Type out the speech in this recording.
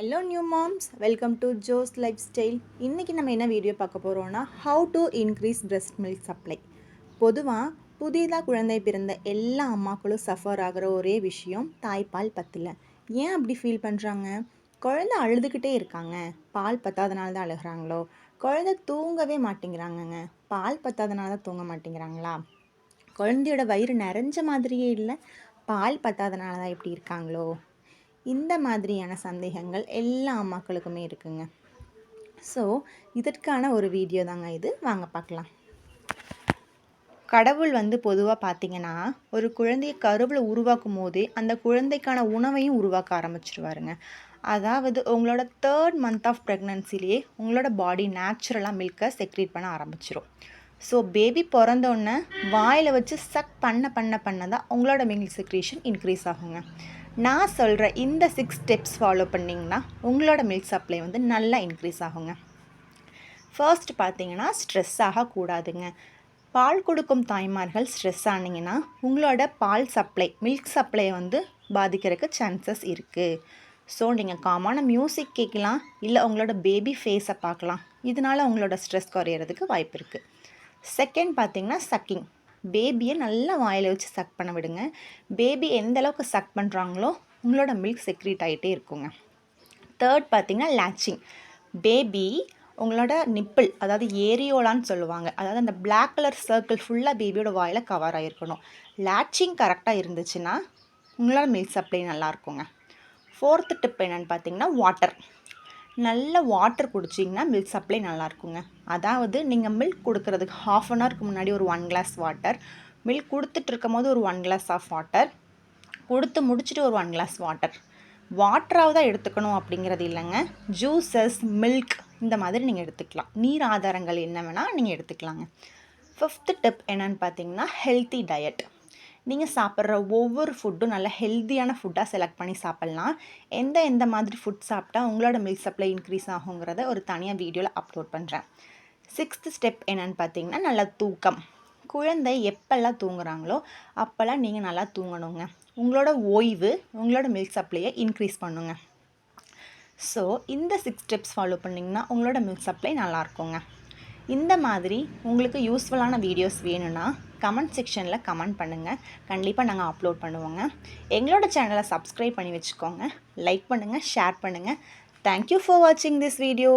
Hello new moms welcome to Jo's lifestyle இன்றைக்கி நம்ம என்ன வீடியோ பார்க்க போகிறோன்னா how to increase breast milk supply பொதுவாக புதிதாக குழந்தை பிறந்த எல்லா அம்மாக்களும் சஃபர் ஆகிற ஒரே விஷயம் தாய்ப்பால் பத்தல. ஏன் அப்படி ஃபீல் பண்ணுறாங்க குழந்தை அழுதுகிட்டே இருக்காங்க. பால் பத்தாதனால தான் அழுகிறாங்களோ? குழந்தை தூங்கவே மாட்டேங்கிறாங்கங்க. பால் பத்தாதனால தான் தூங்க மாட்டேங்கிறாங்களா? குழந்தையோட வயிறு நிறைஞ்ச மாதிரியே இல்லை. பால் பத்தாதனால தான் இப்படி இருக்காங்களோ? இந்த மாதிரியான சந்தேகங்கள் எல்லா அம்மாக்களுக்குமே இருக்குங்க. ஸோ இதற்கான ஒரு வீடியோ தாங்க இது. வாங்க பார்க்கலாம். கடவுள் வந்து பொதுவாக பார்த்தீங்கன்னா ஒரு குழந்தையை கருவில் உருவாக்கும் போதே அந்த குழந்தைக்கான உணவையும் உருவாக்க ஆரம்பிச்சிருவாருங்க. அதாவது உங்களோட தேர்ட் மந்த் ஆஃப் ப்ரெக்னன்சிலேயே உங்களோட பாடி நேச்சுரலாக மில்கை செக்ரேட் பண்ண ஆரம்பிச்சிரும். ஸோ பேபி பிறந்தோடனே வாயில் வச்சு சக் பண்ண பண்ண பண்ண தான் உங்களோட மில்க் செக்ரேஷன் இன்க்ரீஸ் ஆகுங்க. நான் சொல்கிற இந்த சிக்ஸ் ஸ்டெப்ஸ் ஃபாலோ பண்ணிங்கன்னா உங்களோட மில்க் சப்ளை வந்து நல்லா இன்க்ரீஸ் ஆகுங்க. ஃபர்ஸ்ட் பார்த்தீங்கன்னா ஸ்ட்ரெஸ் ஆகக்கூடாதுங்க. பால் கொடுக்கும் தாய்மார்கள் ஸ்ட்ரெஸ் ஆனீங்கன்னா உங்களோட பால் சப்ளை மில்க் சப்ளையை வந்து பாதிக்கிறதுக்கு சான்சஸ் இருக்குது ஸோ நீங்கள் காமான மியூசிக் கேட்கலாம் இல்லை உங்களோட பேபி ஃபேஸை பார்க்கலாம். இதனால உங்களோட ஸ்ட்ரெஸ் குறையிறதுக்கு வாய்ப்பு இருக்குது செகண்ட் பார்த்தீங்கன்னா சக்கிங் பேபியை நல்லா வாயில் வச்சு சக் பண்ண விடுங்க. பேபி எந்த அளவுக்கு சக் பண்ணுறாங்களோ உங்களோட மில்க் செக்ரீட் ஆகிட்டே இருக்குங்க. தேர்ட் பார்த்தீங்கன்னா லேச்சிங் பேபி உங்களோட நிப்பிள் அதாவது ஏரியோலான்னு சொல்லுவாங்க. அதாவது அந்த பிளாக் கலர் சர்க்கிள் ஃபுல்லாக பேபியோட வாயில் கவர் ஆகிருக்கணும் லேச்சிங் கரெக்டாக இருந்துச்சுன்னா உங்களோட மில்க் சப்ளை நல்லா இருக்குங்க. ஃபோர்த்து டிப் என்னென்னு பார்த்தீங்கன்னா வாட்டர் நல்ல வாட்டர் குடிச்சிங்கன்னா மில்க் சப்ளை நல்லாயிருக்குங்க. அதாவது நீங்கள் மில்க் கொடுக்குறதுக்கு ஹாஃப் அன் ஹவருக்கு முன்னாடி ஒரு ஒன் கிளாஸ் வாட்டர் மில்க் கொடுத்துட்டு இருக்கும் போது ஒரு ஒன் கிளாஸ் ஆஃப் வாட்டர் கொடுத்து முடிச்சுட்டு ஒரு ஒன் கிளாஸ் வாட்டர் வாட்டராக தான் எடுத்துக்கணும் அப்படிங்கிறது இல்லைங்க. ஜூஸஸ் மில்க் இந்த மாதிரி நீங்கள் எடுத்துக்கலாம். நீர் ஆதாரங்கள் என்ன வேணால் நீங்கள் எடுத்துக்கலாங்க. ஃபிஃப்த்து டிப் என்னன்னு பார்த்தீங்கன்னா ஹெல்த்தி டயட் நீங்கள் சாப்பிட்ற ஒவ்வொரு ஃபுட்டும் நல்ல ஹெல்த்தியான ஃபுட்டாக செலக்ட் பண்ணி சாப்பிட்லாம். எந்த எந்த மாதிரி ஃபுட் சாப்பிட்டா உங்களோட மில்க் சப்ளை இன்க்ரீஸ் ஆகுங்கிறத ஒரு தனியாக வீடியோவில் அப்லோட் பண்ணுறேன் சிக்ஸ்த்து ஸ்டெப் என்னன்னு பார்த்தீங்கன்னா நல்ல தூக்கம். குழந்தை எப்பெல்லாம் தூங்குறாங்களோ அப்போல்லாம் நீங்கள் நல்லா தூங்கணுங்க. உங்களோட ஓய்வு உங்களோட மில்க் சப்ளையை இன்க்ரீஸ் பண்ணுங்க. ஸோ இந்த சிக்ஸ் ஸ்டெப்ஸ் ஃபாலோ பண்ணிங்கன்னா உங்களோட மில்க் சப்ளை நல்லாயிருக்குங்க இந்த மாதிரி உங்களுக்கு யூஸ்ஃபுல்லான வீடியோஸ் வேணும்னா கமெண்ட் செக்ஷனில் கமெண்ட் பண்ணுங்கள் கண்டிப்பாக நாங்கள் அப்லோட் பண்ணுவோங்க. எங்களோட சேனலை சப்ஸ்கிரைப் பண்ணி வச்சுக்கோங்க. லைக் பண்ணுங்கள் ஷேர் பண்ணுங்கள் தேங்க்யூ ஃபார் வாட்சிங் திஸ் வீடியோ